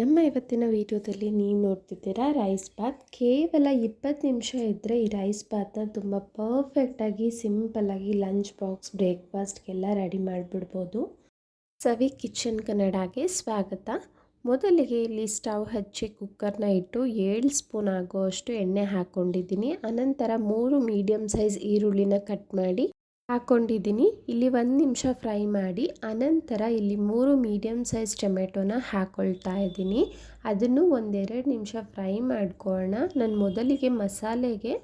ನಮ್ಮ ಇವತ್ತಿನ ವಿಡಿಯೋದಲ್ಲಿ ನೀವು ನೋಡ್ತಿದ್ದೀರಾ ರೈಸ್ ಬಾತ್ ಕೇವಲ ಇಪ್ಪತ್ತು ನಿಮಿಷ ಇದ್ದರೆ ಈ ರೈಸ್ ಬಾತ್ನ ತುಂಬ ಪರ್ಫೆಕ್ಟಾಗಿ ಸಿಂಪಲ್ಲಾಗಿ ಲಂಚ್ ಬಾಕ್ಸ್ ಬ್ರೇಕ್ಫಾಸ್ಟ್ಗೆಲ್ಲ ರೆಡಿ ಮಾಡಿಬಿಡ್ಬೋದು. ಸವಿ ಕಿಚನ್ ಕನ್ನಡಗೆ ಸ್ವಾಗತ. ಮೊದಲಿಗೆ ಇಲ್ಲಿ ಸ್ಟವ್ ಹಚ್ಚಿ ಕುಕ್ಕರ್ನ ಇಟ್ಟು ಏಳು ಸ್ಪೂನ್ ಆಗುವಷ್ಟು ಎಣ್ಣೆ ಹಾಕ್ಕೊಂಡಿದ್ದೀನಿ ಅನಂತರ ಮೂರು ಮೀಡಿಯಮ್ ಸೈಜ್ ಈರುಳ್ಳಿನ ಕಟ್ ಮಾಡಿ ಹಾಕ್ಕೊಂಡಿದ್ದೀನಿ ಇಲ್ಲಿ ಒಂದು ನಿಮಿಷ ಫ್ರೈ ಮಾಡಿ, ಅನಂತರ ಇಲ್ಲಿ ಮೂರು ಮೀಡಿಯಮ್ ಸೈಜ್ ಟೊಮೆಟೊನ ಹಾಕ್ಕೊಳ್ತಾ ಇದ್ದೀನಿ. ಅದನ್ನು ಒಂದೆರಡು ನಿಮಿಷ ಫ್ರೈ ಮಾಡ್ಕೊಳ್ಳೋಣ ನಾನು ಮೊದಲಿಗೆ ಮಸಾಲೆಗೆ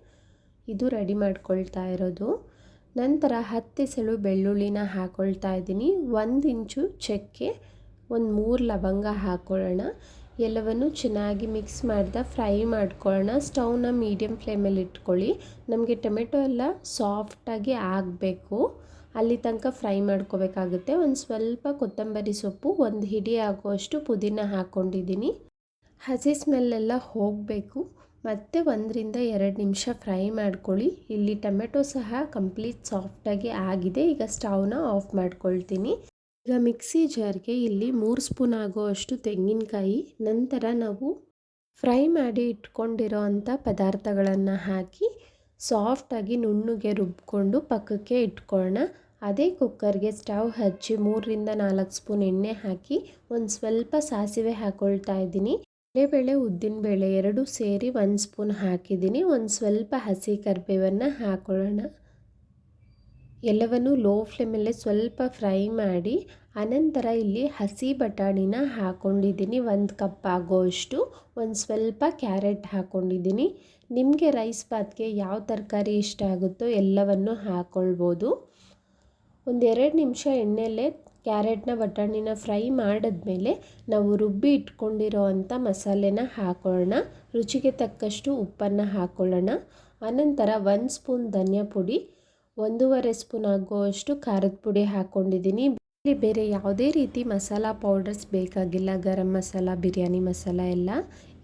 ಇದು ರೆಡಿ ಮಾಡ್ಕೊಳ್ತಾ ಇರೋದು. ನಂತರ ಹತ್ತೆಸಳು ಬೆಳ್ಳುಳ್ಳಿನ ಹಾಕ್ಕೊಳ್ತಾ ಇದ್ದೀನಿ. ಒಂದು ಇಂಚು ಚಕ್ಕೆ, ಒಂದು ಮೂರು ಲವಂಗ ಹಾಕ್ಕೊಳ್ಳೋಣ ಎಲ್ಲವನ್ನು ಚೆನ್ನಾಗಿ ಮಿಕ್ಸ್ ಮಾಡ್ದ ಫ್ರೈ ಮಾಡ್ಕೊಳ್ಳೋಣ. ಸ್ಟೌವ್ನ ಮೀಡಿಯಮ್ ಫ್ಲೇಮಲ್ಲಿ ಇಟ್ಕೊಳ್ಳಿ. ನಮಗೆ ಟೊಮೆಟೊ ಎಲ್ಲ ಸಾಫ್ಟಾಗಿ ಆಗಬೇಕು. ಅಲ್ಲಿ ತನಕ ಫ್ರೈ ಮಾಡ್ಕೋಬೇಕಾಗುತ್ತೆ. ಒಂದು ಸ್ವಲ್ಪ ಕೊತ್ತಂಬರಿ ಸೊಪ್ಪು, ಒಂದು ಹಿಡಿ ಆಗುವಷ್ಟು ಪುದೀನ ಹಾಕ್ಕೊಂಡಿದ್ದೀನಿ. ಹಸಿ ಸ್ಮೆಲ್ಲೆಲ್ಲ ಹೋಗಬೇಕು. ಮತ್ತು ಒಂದರಿಂದ ಎರಡು ನಿಮಿಷ ಫ್ರೈ ಮಾಡ್ಕೊಳ್ಳಿ. ಇಲ್ಲಿ ಟೊಮೆಟೊ ಸಹ ಕಂಪ್ಲೀಟ್ ಸಾಫ್ಟಾಗಿ ಆಗಿದೆ. ಈಗ ಸ್ಟವ್ನ ಆಫ್ ಮಾಡ್ಕೊಳ್ತೀನಿ. ಈಗ ಮಿಕ್ಸಿ ಜಾರ್ಗೆ ಇಲ್ಲಿ ಮೂರು ಸ್ಪೂನ್ ಆಗುವಷ್ಟು ತೆಂಗಿನಕಾಯಿ, ನಂತರ ನಾವು ಫ್ರೈ ಮಾಡಿ ಇಟ್ಕೊಂಡಿರೋ ಅಂಥ ಪದಾರ್ಥಗಳನ್ನು ಹಾಕಿ ಸಾಫ್ಟಾಗಿ ನುಣ್ಣಗೆ ರುಬ್ಕೊಂಡು ಪಕ್ಕಕ್ಕೆ ಇಟ್ಕೊಳ್ಳೋಣ ಅದೇ ಕುಕ್ಕರ್ಗೆ ಸ್ಟವ್ ಹಚ್ಚಿ ಮೂರರಿಂದ ನಾಲ್ಕು ಸ್ಪೂನ್ ಎಣ್ಣೆ ಹಾಕಿ ಒಂದು ಸ್ವಲ್ಪ ಸಾಸಿವೆ ಹಾಕ್ಕೊಳ್ತಾ ಇದ್ದೀನಿ. ಬೇಳೆ ಉದ್ದಿನಬೇಳೆ ಎರಡು ಸೇರಿ ಒಂದು ಸ್ಪೂನ್ ಹಾಕಿದ್ದೀನಿ. ಒಂದು ಸ್ವಲ್ಪ ಹಸಿ ಕರಿಬೇವನ್ನು ಹಾಕೊಳ್ಳೋಣ. ಎಲ್ಲವನ್ನು ಲೋ ಫ್ಲೇಮಲ್ಲೇ ಸ್ವಲ್ಪ ಫ್ರೈ ಮಾಡಿ ಅನಂತರ ಇಲ್ಲಿ ಹಸಿ ಬಟಾಣಿನ ಹಾಕ್ಕೊಂಡಿದ್ದೀನಿ ಒಂದು ಕಪ್ ಆಗೋಷ್ಟು, ಒಂದು ಸ್ವಲ್ಪ ಕ್ಯಾರೆಟ್ ಹಾಕ್ಕೊಂಡಿದ್ದೀನಿ ನಿಮಗೆ ರೈಸ್ ಬಾತ್ಗೆ ಯಾವ ತರಕಾರಿ ಇಷ್ಟ ಆಗುತ್ತೋ ಎಲ್ಲವನ್ನು ಹಾಕ್ಕೊಳ್ಬೋದು ಒಂದೆರಡು ನಿಮಿಷ ಎಣ್ಣೆಯಲ್ಲೇ ಕ್ಯಾರೆಟ್ನ ಬಟಾಣಿನ ಫ್ರೈ ಮಾಡಿದ್ಮೇಲೆ ನಾವು ರುಬ್ಬಿ ಇಟ್ಕೊಂಡಿರೋ ಅಂಥ ಮಸಾಲೆನ ಹಾಕೊಳ್ಳೋಣ. ರುಚಿಗೆ ತಕ್ಕಷ್ಟು ಉಪ್ಪನ್ನು ಹಾಕ್ಕೊಳ್ಳೋಣ ಅನಂತರ ಒಂದು ಸ್ಪೂನ್ ಧನಿಯಾ ಪುಡಿ ಒಂದೂವರೆ ಸ್ಪೂನ್ ಆಗುವಷ್ಟು ಖಾರದ ಪುಡಿ ಹಾಕ್ಕೊಂಡಿದ್ದೀನಿ ಇಲ್ಲಿ ಬೇರೆ ಯಾವುದೇ ರೀತಿ ಮಸಾಲ ಪೌಡರ್ಸ್ ಬೇಕಾಗಿಲ್ಲ. ಗರಂ ಮಸಾಲ, ಬಿರಿಯಾನಿ ಮಸಾಲ ಎಲ್ಲ.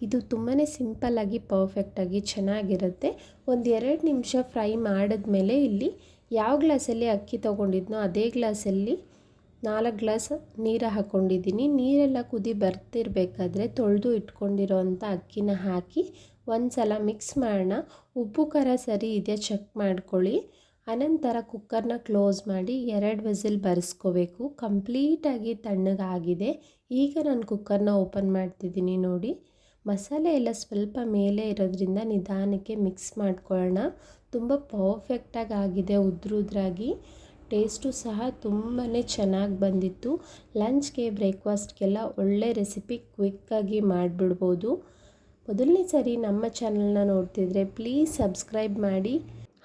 ಇದು ತುಂಬಾ ಸಿಂಪಲ್ಲಾಗಿ ಪರ್ಫೆಕ್ಟಾಗಿ ಚೆನ್ನಾಗಿರುತ್ತೆ. ಒಂದು ಎರಡು ನಿಮಿಷ ಫ್ರೈ ಮಾಡಿದ್ಮೇಲೆ ಇಲ್ಲಿ ಯಾವ ಗ್ಲಾಸಲ್ಲಿ ಅಕ್ಕಿ ತೊಗೊಂಡಿದ್ನೋ ಅದೇ ಗ್ಲಾಸಲ್ಲಿ ನಾಲ್ಕು ಗ್ಲಾಸ್ ನೀರು ಹಾಕ್ಕೊಂಡಿದ್ದೀನಿ ನೀರೆಲ್ಲ ಕುದಿ ಬರ್ತಿರ್ಬೇಕಾದ್ರೆ ತೊಳೆದು ಇಟ್ಕೊಂಡಿರೋವಂಥ ಅಕ್ಕಿನ ಹಾಕಿ ಒಂದು ಸಲ ಮಿಕ್ಸ್ ಮಾಡೋಣ. ಉಪ್ಪು ಖಾರ ಸರಿ ಇದೆಯಾ ಚೆಕ್ ಮಾಡ್ಕೊಳ್ಳಿ. ಅನಂತರ ಕುಕ್ಕರ್ನ ಕ್ಲೋಸ್ ಮಾಡಿ ಎರಡು ವಿಸಿಲ್ ಬರೆಸ್ಕೋಬೇಕು. ಕಂಪ್ಲೀಟಾಗಿ ತಣ್ಣಗಾಗಿದೆ. ಈಗ ನಾನು ಕುಕ್ಕರ್ನ ಓಪನ್ ಮಾಡ್ತಿದ್ದೀನಿ ನೋಡಿ. ಮಸಾಲೆ ಎಲ್ಲ ಸ್ವಲ್ಪ ಮೇಲೆ ಇರೋದ್ರಿಂದ ನಿಧಾನಕ್ಕೆ ಮಿಕ್ಸ್ ಮಾಡ್ಕೊಳ್ಳೋಣ. ತುಂಬ ಪರ್ಫೆಕ್ಟಾಗಿ ಆಗಿದೆ ಉದ್ರುದ್ರಾಗಿ. ಟೇಸ್ಟು ಸಹ ತುಂಬಾ ಚೆನ್ನಾಗಿ ಬಂದಿತ್ತು. ಲಂಚ್ಗೆ, ಬ್ರೇಕ್ಫಾಸ್ಟ್ಗೆಲ್ಲ ಒಳ್ಳೆ ರೆಸಿಪಿ ಕ್ವಿಕ್ಕಾಗಿ ಮಾಡಿಬಿಡ್ಬೋದು. ಮೊದಲನೇ ಸರಿ ನಮ್ಮ ಚಾನಲ್ನ ನೋಡ್ತಿದ್ರೆ ಪ್ಲೀಸ್ ಸಬ್ಸ್ಕ್ರೈಬ್ ಮಾಡಿ.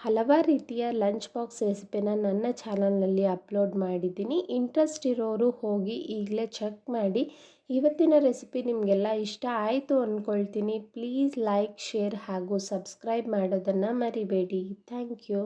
ಹಲವಾರು ರೀತಿಯ ಲಂಚ್ ಬಾಕ್ಸ್ ರೆಸಿಪಿನ ನನ್ನ ಚಾನಲ್ನಲ್ಲಿ ಅಪ್ಲೋಡ್ ಮಾಡಿದ್ದೀನಿ. ಇಂಟ್ರೆಸ್ಟ್ ಇರೋರು ಹೋಗಿ ಈಗಲೇ ಚೆಕ್ ಮಾಡಿ. ಇವತ್ತಿನ ರೆಸಿಪಿ ನಿಮಗೆಲ್ಲ ಇಷ್ಟ ಆಯಿತು ಅಂದ್ಕೊಳ್ತೀನಿ. ಪ್ಲೀಸ್ ಲೈಕ್, ಶೇರ್ ಹಾಗೂ ಸಬ್ಸ್ಕ್ರೈಬ್ ಮಾಡೋದನ್ನು ಮರಿಬೇಡಿ. Thank you.